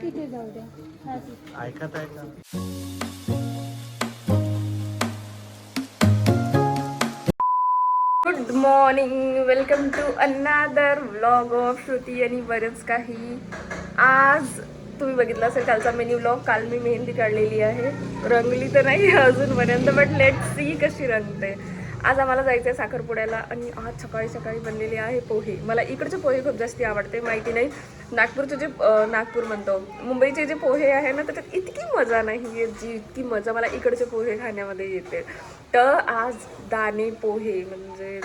तिथे जाऊ द्या. हा, तिथे. ऐकत आहे का? Good morning welcome to another vlog of Shruti आणि बरेच काही आज तुम्ही बघितलं असेल कालचा मेन्यू व्लॉग काल मी मेहंदी काढलेली आहे. रंगली तर नाही अजूनपर्यंत बट लेट सी कशी रंगते. आज आम्हाला जायचं आहे साखरपुड्याला आणि आज सकाळी सकाळी बनलेले आहे पोहे. मला इकडचे पोहे खूप जास्ती आवडते माहिती नाही. नागपूरचे जे नागपूर म्हणतो. मुंबईचे जे पोहे आहे ना त्याच्यात इतकी मजा नाही येत जी इतकी मजा मला इकडचे पोहे खाण्यामध्ये येते. तर आज दाणे पोहे म्हणजे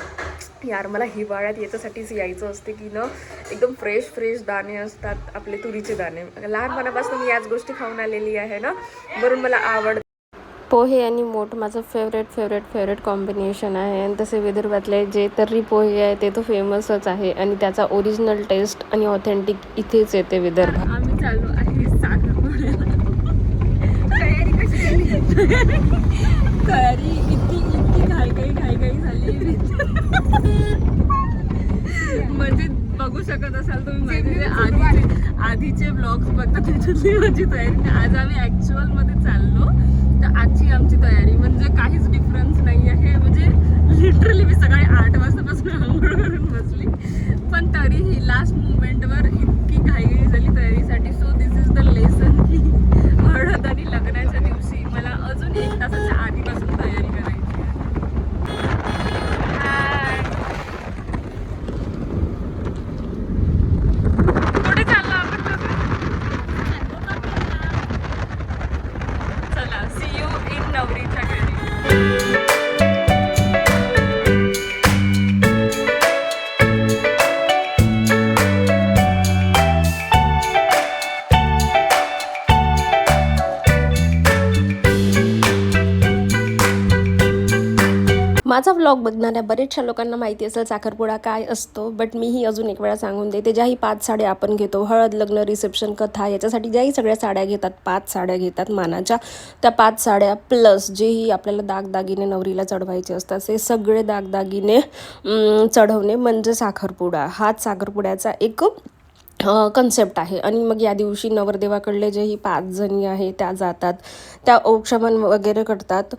यार मला हिवाळ्यात याच्यासाठीच यायचं असते की ना एकदम फ्रेश फ्रेश दाणे असतात आपले तुरीचे दाणे. लहानपणापासून मी याच गोष्टी खाऊन आलेली आहे ना वरून मला आवड पोहे आणि मोठ माझं फेवरेट फेवरेट फेवरेट कॉम्बिनेशन आहे. आणि तसे विदर्भातले जे तर्री पोहे आहे ते तर फेमसच आहे. आणि त्याचा ओरिजिनल टेस्ट आणि ऑथेंटिक इथेच येते विदर्भ आम्ही चालू आहे तयारी तयारी इतकी इतकी घाई घाई घाई घाई झाली. म्हणजे बघू शकत असाल तुम्ही माझे आधीचे आधीचे ब्लॉग्स बघता त्याच्यातली माझी तयारी. आज आम्ही ऍक्च्युअलमध्ये चाललो. तर आजची आमची तयारी. म्हणजे काहीच डिफरन्स नाही आहे म्हणजे लिटरली मी सकाळी आठ वाजतापासून आंघोळ करून बसली. पण तरीही लास्ट मुवमेंटवर इतकी घाई झाली तयारीसाठी. So this is the lesson blog बघणाऱ्या बरेचशा लोकांना माहिती असेल साखरपुडा काय असतो बट मीही अजून एक वेळा सांगून देते. ज्याही पाच साड्या आपण घेतो हळद लग्न रिसेप्शन कथा याच्यासाठी ज्याही सगळ्या साड्या घेतात पाच साड्या घेतात मानाच्या त्या पाच साड्या प्लस जेही आपल्याला दागदागिने नवरीला चढवायचे असतात ते सगळे दागदागिने चढवणे म्हणजे साखरपुडा. हाच साखरपुड्याचा एक कन्सेप्ट आहे. आणि मग या दिवशी नवरदेवाकडले जे ही पाच जणी आहे त्या जातात. त्या औक्षमन वगैरे करतात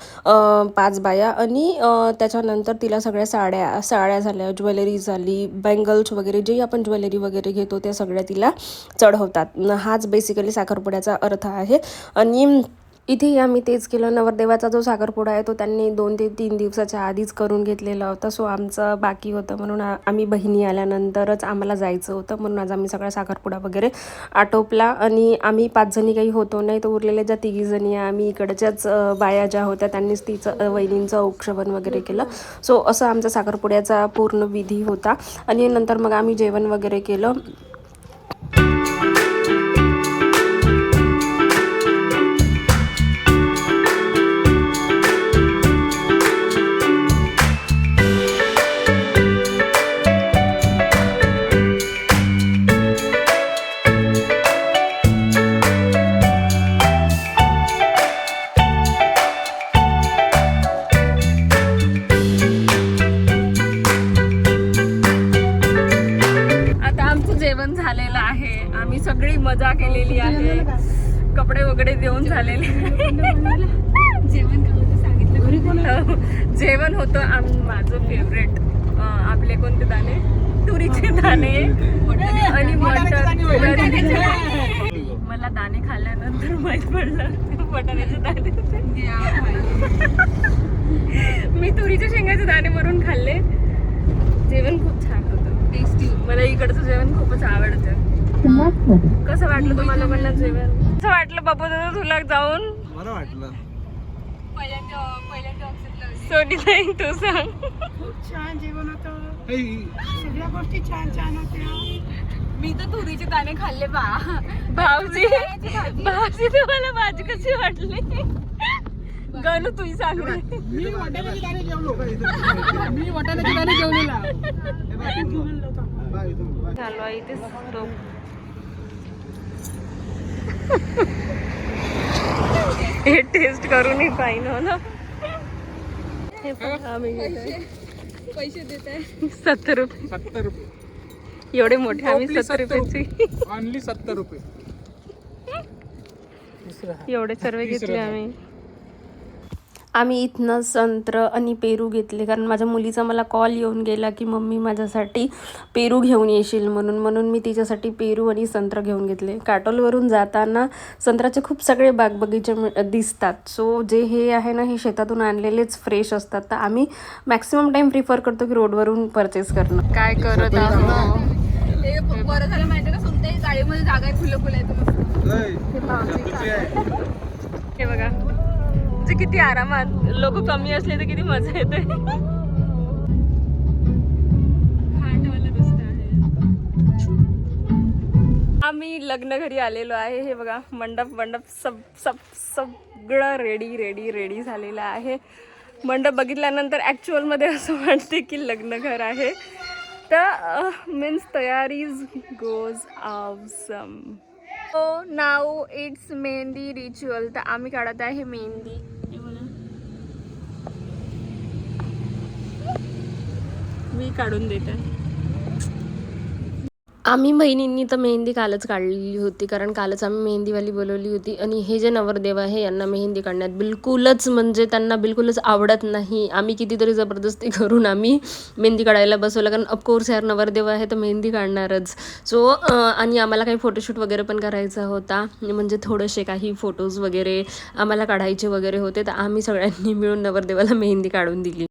पाच बाया. आणि त्याच्यानंतर तिला सगळ्या साड्या साड्या झाल्या ज्वेलरी झाली बँगल्स वगैरे जेही आपण ज्वेलरी वगैरे घेतो त्या सगळ्या तिला चढवतात. हाच बेसिकली साखरपुड्याचा अर्थ आहे. आणि इथेही आम्ही तेच केलं. नवरदेवाचा जो साखरपुडा आहे तो त्यांनी दोन ते तीन दिवसाच्या आधीच करून घेतलेला होता. सो आमचं बाकी होतं म्हणून आम्ही बहिणी आल्यानंतरच आम्हाला जायचं होतं. म्हणून आज आम्ही सगळा साखरपुडा वगैरे आटोपला आणि आम्ही पाचजणी काही होतो नाही तर उरलेल्या ज्या तिघीजणी आहे आम्ही इकडच्याच बाया ज्या होत्या त्यांनीच तिचं वहिनींचं औक्षवण वगैरे केलं. सो असं आमचा साखरपुड्याचा पूर्ण विधी होता. आणि नंतर मग आम्ही जेवण वगैरे केलं. फेवरेट आपले कोणते दाणे? तुरीचे दाणे. आणि मटर मला दाणे खाल्ल्यानंतर माहीत पडलं. बटाण्याचे दाणे. मी तुरीच्या शेंगाचे दाणे म्हणून खाल्ले. जेवण खूप छान होतं. टेस्टी मला इकडचं जेवण खूपच आवडतं. कसं वाटलं तुम्हाला मला जेवण? कसं वाटलं बाबू तुला जाऊन? बरं वाटलं. सोनी नाही तू सांग. छान जेवण होतं. सगळ्या गोष्टी छान छान होत्या. मी तर तुरीचे दाणे खाल्ले बा. भाऊजी भाऊजी तुम्हाला भाजी कशी वाटली? गणू तू सांग. रे. मी वाटाण्याची दाणे जेवलो. मी वाटाण्याची दाणे जेवलेला. चालू आहे इथे. हे टेस्ट करूनही पाहिजे हो ना हे पण आम्ही घेतोय पैसे. देत. आहे सत्तर रुपये. सत्तर रुपये. एवढे मोठे आम्ही सत्तर रुपयाची. ऑनली सत्तर रुपये. एवढे सर्व घेतले आम्ही. आम्ही इथनं संत्र आणि पेरू घेतले. कारण माझ्या मुलीचा मला कॉल येऊन गेला की मम्मी माझ्यासाठी पेरू घेऊन येशील म्हणून. म्हणून मी तिच्यासाठी पेरू आणि संत्र घेऊन घेतले. काटोलवरून जाताना संत्र्याचे खूप सगळे बाग बगीचे मिळ- दिसतात. सो जे हे आहे ना हे शेतातून आणलेलेच फ्रेश असतात. तर आम्ही मॅक्सिमम टाईम प्रिफर करतो की रोडवरून परचेस करणं. काय करत आहोत? बरं झालं माहिती का? सुनते जाळीमध्ये जागा आहे फुलं फुलं हे बघा. जे किती आरामात लोक कमी असले तर किती मजा येते. हाटवाला रस्ता आहे. आम्ही लग्न घरी आलेलो आहे. हे बघा मंडप मंडप सब सब सगळं रेडी रेडी रेडी झालेलं आहे. मंडप बघितल्यानंतर ॲक्च्युअलमध्ये असं वाटते की लग्न घर आहे. तर मीन्स तयारीज गोज आवसम हो नाव इट्स मेहंदी रिच्युअल तर आम्ही काढत आहे मेहंदी हे बघा. मी काढून देते. आम्ही बहिणींनी तर मेहंदी कालच काढलेली होती कारण कालच आम्ही मेहंदीवाली बोलवली होती. आणि हे जे नवरदेव आहे यांना मेहंदी काढण्यात बिलकुलच म्हणजे त्यांना बिलकुलच आवडत नाही. आम्ही कितीतरी जबरदस्ती करून आम्ही मेहंदी काढायला बसवलं कारण ऑफकोर्स यार नवरदेव आहे तर मेहंदी काढणारच. सो आणि आम्हाला काही फोटोशूट वगैरे पण करायचा होता. म्हणजे थोडेसे काही फोटोज वगैरे आम्हाला काढायचे वगैरे होते तर आम्ही सगळ्यांनी मिळून नवरदेवाला मेहंदी काढून दिली.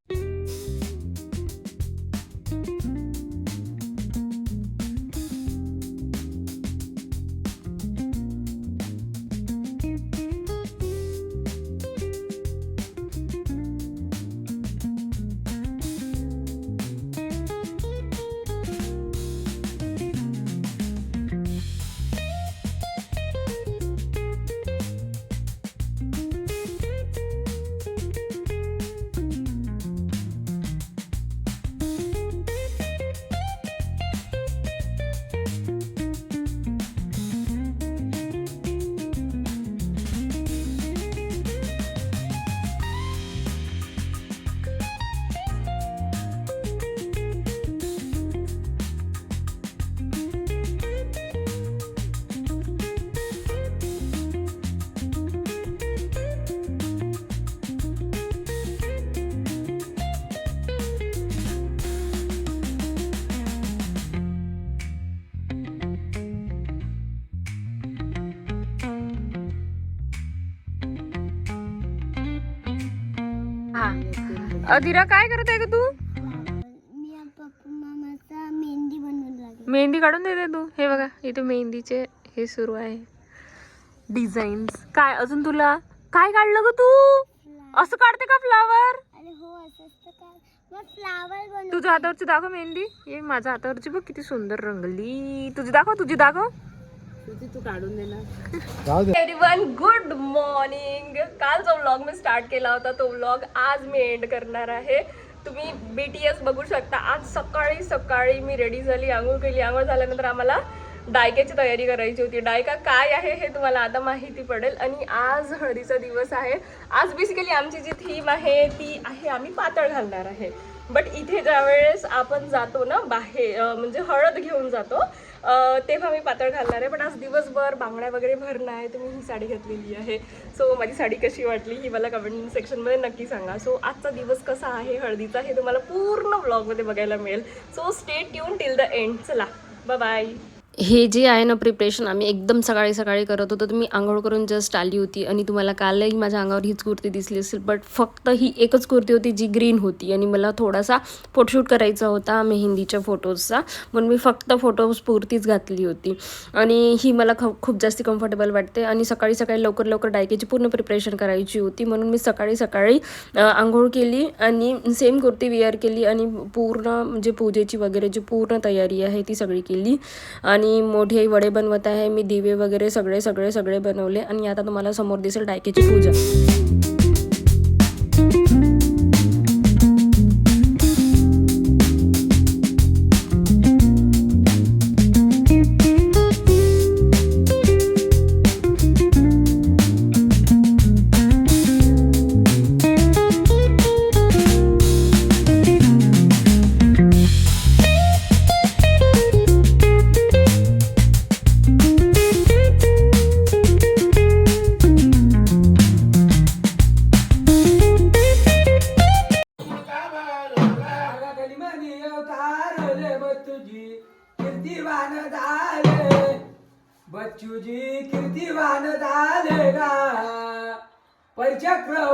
अदिरा काय करत आहे का तू? मेहंदी बनवून मेहंदी काढून देते तू. हे बघा इथे मेहंदीचे हे सुरू आहे. डिझाईन्स काय अजून तुला काय काढलं ग तू? असं काढते का फ्लावर हो तुझ्या हातावरची दाखव मेहंदी. ये माझ्या हातावरची बघ किती सुंदर रंगली. तुझी दाखव तुझी दाखव. एव्हरीवन गुड मॉर्निंग काल जो व्लॉग मी स्टार्ट केला होता. तो व्लॉग आज मी एंड करणार आहे. तुम्ही बी टी एस बघू शकता. आज सकाळी सकाळी मी रेडी झाली आंघोळ केली. आंघोळ झाल्यानंतर आम्हाला डायक्याची तयारी करायची होती. डायका काय आहे हे तुम्हाला आता माहिती पडेल. आणि आज हळदीचा दिवस आहे. आज बेसिकली आमची जी थीम आहे ती आहे आम्ही पातळ घालणार आहे. बट इथे ज्यावेळेस आपण जातो ना बाहेर म्हणजे हळद घेऊन जातो तेव्हा मी पातळ घालणार आहे पण आज दिवसभर बांगड्या वगैरे भरणं आहे तर मी ही साडी घातलेली आहे. सो माझी साडी कशी वाटली ही मला कमेंट सेक्शनमध्ये नक्की सांगा. सो आजचा दिवस कसा आहे हळदीचा हे तुम्हाला पूर्ण ब्लॉगमध्ये बघायला मिळेल. So stay tuned till the end चला बाय हे जे आहे ना प्रिपरेशन आम्ही एकदम सकाळी सकाळी करत होतो. तर मी आंघोळ करून जस्ट आली होती आणि तुम्हाला कालही माझ्या अंगावर हीच कुर्ती दिसली असेल बट फक्त ही एकच कुर्ती होती जी ग्रीन होती आणि मला थोडासा फोटोशूट करायचा होता मेहंदीच्या फोटोजचा म्हणून मी फक्त फोटोज पुरतीच घातली होती. आणि ही मला ख खूप जास्त कम्फर्टेबल वाटते आणि सकाळी सकाळी लवकर लवकर डायकेची पूर्ण प्रिपरेशन करायची होती. म्हणून मी सकाळी सकाळी आंघोळ केली आणि सेम कुर्ती वेअर केली आणि पूर्ण म्हणजे पूजेची वगैरे जी पूर्ण तयारी आहे ती सगळी केली. आणि मोठे वडे बनवत आहे मी दिवे वगैरे सगळे सगळे सगळे बनवले आणि आता तुम्हाला समोर दिसेल डायकेची पूजा.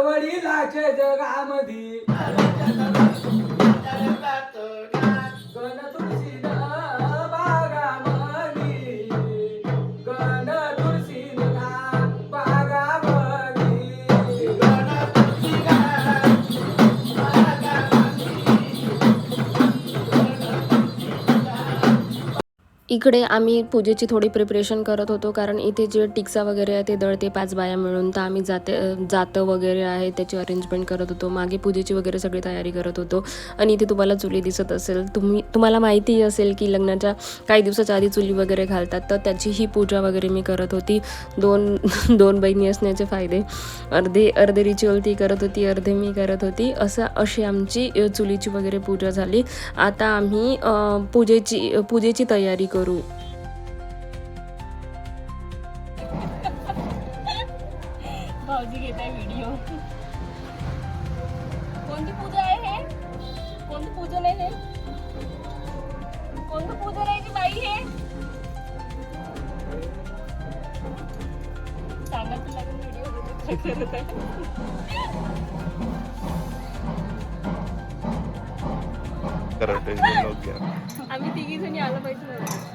वडिलाचे जगामधी इकडे आम्ही पूजेची थोडी प्रिपरेशन करत होतो कारण इथे जे टिक्सा वगैरे आहे ते दळते पाच बाया मिळून तर आम्ही जाते जातं वगैरे आहे त्याची अरेंजमेंट करत होतो मागे पूजेची वगैरे सगळी तयारी करत होतो. आणि इथे तुम्हाला चुली दिसत असेल तुम्ही तुम्हाला माहितीही असेल की लग्नाच्या काही दिवसाच्या आधी चुली वगैरे घालतात तर त्याची ही पूजा वगैरे मी करत होती. दोन दोन बहिणी असण्याचे फायदे. अर्धे अर्धे रिच्युअल ती करत होती अर्धे मी करत होती. असं अशी आमची चुलीची वगैरे पूजा झाली. आता आम्ही पूजेची पूजेची तयारी करू. भाऊजी घेत आहे व्हिडिओ कोणती पूजा आहे हे कोणतं पूजन आहे हे कोणतं पूजन आहे ती बाई हे सांगा तुला व्हिडिओ करत आहे आम्ही तिघी जणी आलं पाहिजे.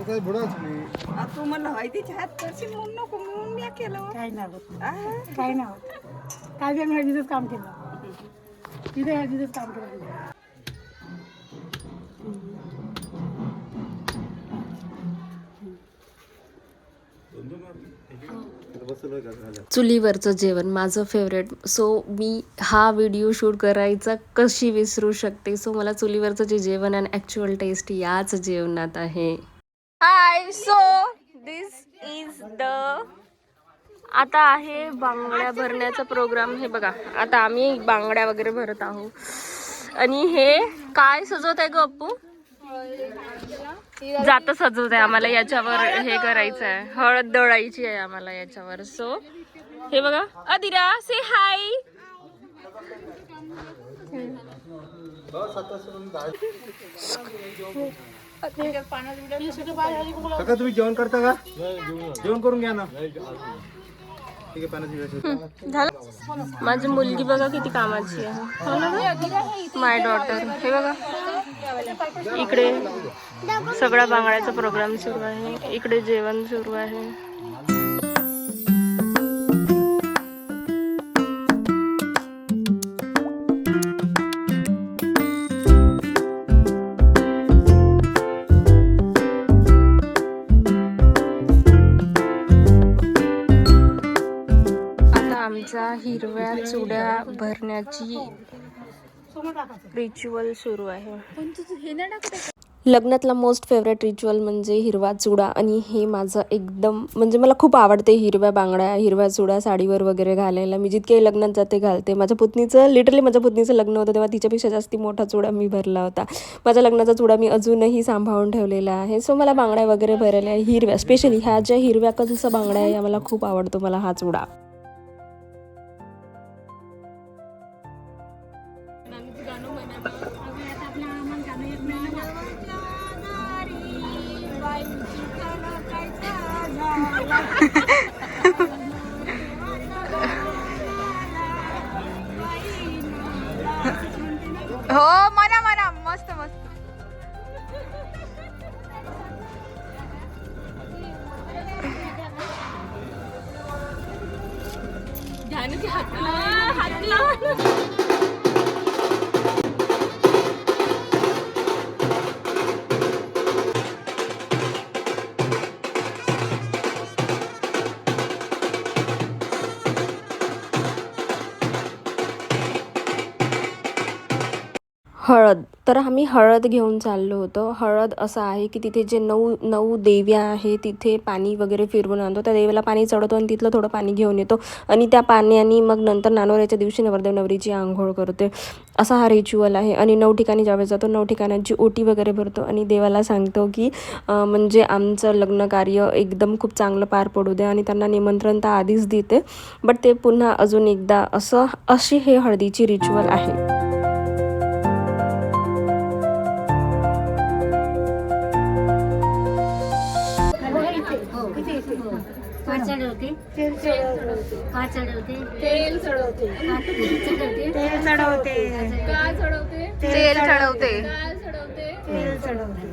तो काही बुडाच नाही. तू म्हणलं हळदीच्या हात करशील म्हणून नको म्हणून मी केलं. काही नाही होत. काही नाही होत. काय बी आम्ही हळदीचंच काम केलं. तिथे हळदीचंच काम केलं. चुलीवरचं जेवण माझं फेवरेट सो मी हा व्हिडिओ शूट करायचा कशी विसरू शकते? सो मला चुलीवरचं जे जेवण आणि ॲक्च्युअल टेस्ट याच जेवणात आहे. Hi so this is the आता आहे बांगड्या भरण्याचा प्रोग्राम हे बघा आता आम्ही बांगड्या वगैरे भरत आहोत. आणि हे काय सजवत आहे ग अप्पू? जात सजवत आहे आम्हाला याच्यावर हे करायचं आहे हळद दळायची आहे आम्हाला याच्यावर. सो हे बघा अदिरा से हाय काका तुम्ही जेवण करता का? जेवण करून घ्या ना. झालं. माझी मुलगी बघा किती कामाची आहे. हो माय डॉटर हे बघा. इकडे सगळा बांगड्याचा प्रोग्राम सुरू आहे. इकडे जेवण सुरू आहे. आमचा हिरव्या चुड्या भरण्याची रिच्युअल सुरू आहे. लग्नातला मोस्ट फेवरेट रिच्युअल म्हणजे हिरवा चुडा आणि हे माझं एकदम म्हणजे मला खूप आवडते हिरव्या बांगड्या हिरव्या चुडा साडीवर वगैरे घालायला. मी जितके लग्नात जाते घालते. माझ्या पुतणीचं लिटरली माझ्या पुतणीचं लग्न होतं तेव्हा तिच्यापेक्षा जास्ती मोठा चुडा मी भरला होता. माझ्या लग्नाचा चुडा मी अजूनही सांभाळून ठेवलेला आहे. सो मला बांगड्या वगैरे भरायला हिरव्या स्पेशली ह्या ज्या हिरव्या कंच बांगड्या आहे या मला खूप आवडतो मला हा चुडा. हो म्हणा म्हणा मस्त मस्त हळद. तर आम्ही हळद घेऊन चाललो होतो. हळद असं आहे की तिथे जे नऊ नऊ देव्या आहे तिथे पाणी वगैरे फिरवून आणतो. त्या देवीला पाणी चढवतो आणि तिथलं थोडं पाणी घेऊन येतो. आणि त्या पाण्याने मग नंतर नानोऱ्याच्या दिवशी नवरदेव नवरीची आंघोळ करते असा हा रिच्युअल आहे. आणि नऊ ठिकाणी ज्यावेळेस जातो नऊ ठिकाणांची ओटी वगैरे भरतो. आणि देवाला सांगतो की म्हणजे आमचं लग्न कार्य एकदम खूप चांगलं पार पडू दे आणि त्यांना निमंत्रण तर आधीच देते. बट ते पुन्हा अजून एकदा असं अशी हे हळदीची रिच्युअल आहे. चढवते. तेल चढवते. का चढवते? तेल चढवते. चढवते? तेल चढवते. का चढवते? तेल चढवते. काय चढवते. तेल चढवते.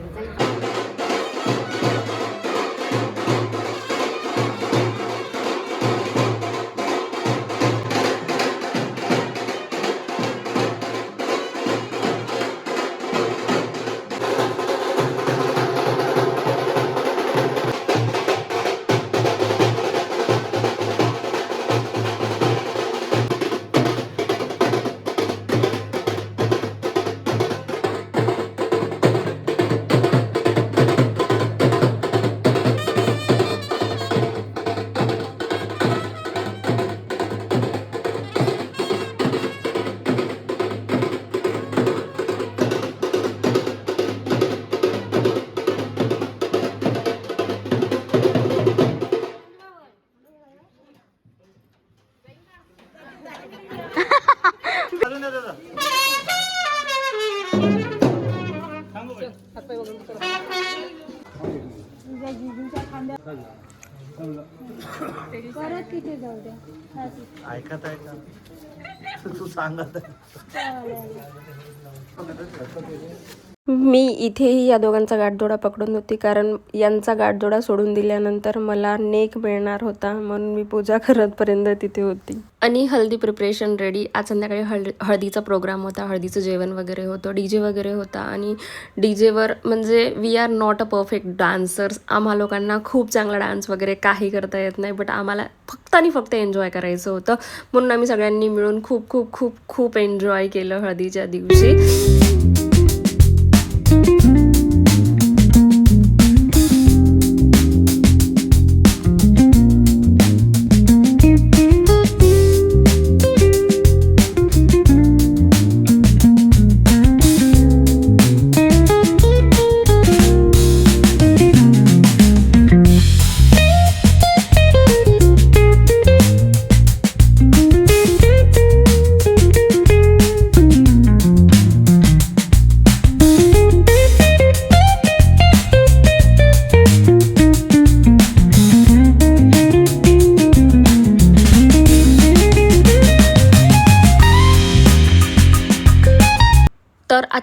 का तू सांगत मी इथेही या दोघांचा गाठजोडा पकडून होती कारण यांचा गाठजोडा सोडून दिल्यानंतर मला नेक मिळणार होता म्हणून मी पूजा करतपर्यंत तिथे होती. आणि हल्दी प्रिपरेशन रेडी. आज संध्याकाळी हळद हळदीचा प्रोग्राम होता. हळदीचं जेवण वगैरे होतं डी जे वगैरे होता. आणि डी जेवर म्हणजे we are not a perfect dancers आम्हा लोकांना खूप चांगला डान्स वगैरे काही करता येत नाही बट आम्हाला फक्त आणि फक्त एन्जॉय करायचं होतं. म्हणून आम्ही सगळ्यांनी मिळून खूप खूप खूप खूप एन्जॉय केलं हळदीच्या दिवशी.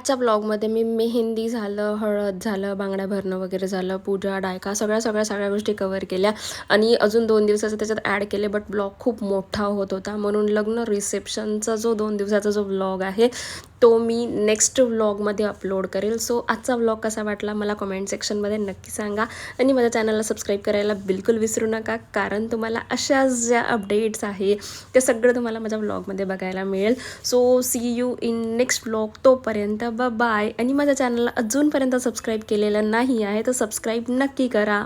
आजच्या ब्लॉगमध्ये मी मेहंदी झालं हळद झालं बांगड्या भरणं वगैरे झालं पूजा डायका सगळ्या सगळ्या सगळ्या गोष्टी कवर केल्या. आणि अजून दोन दिवसाचं त्याच्यात ॲड केले बट ब्लॉग खूप मोठा होत होता. म्हणून लग्न रिसेप्शनचा जो दोन दिवसाचा जो ब्लॉग आहे तो मी नेक्स्ट व्लॉगमध्ये अपलोड करेल. सो आजचा व्लॉग कसा वाटला मला कमेंट सेक्शनमध्ये नक्की सांगा. आणि माझ्या चॅनलला सबस्क्राईब करायला बिलकुल विसरू नका कारण तुम्हाला अशाच ज्या अपडेट्स आहे ते सगळं तुम्हाला माझ्या व्लॉगमध्ये बघायला मिळेल. So see you in next vlog तोपर्यंत ब बाय आणि माझ्या चॅनलला अजूनपर्यंत सबस्क्राईब केलेलं नाही आहे तर सबस्क्राईब नक्की करा.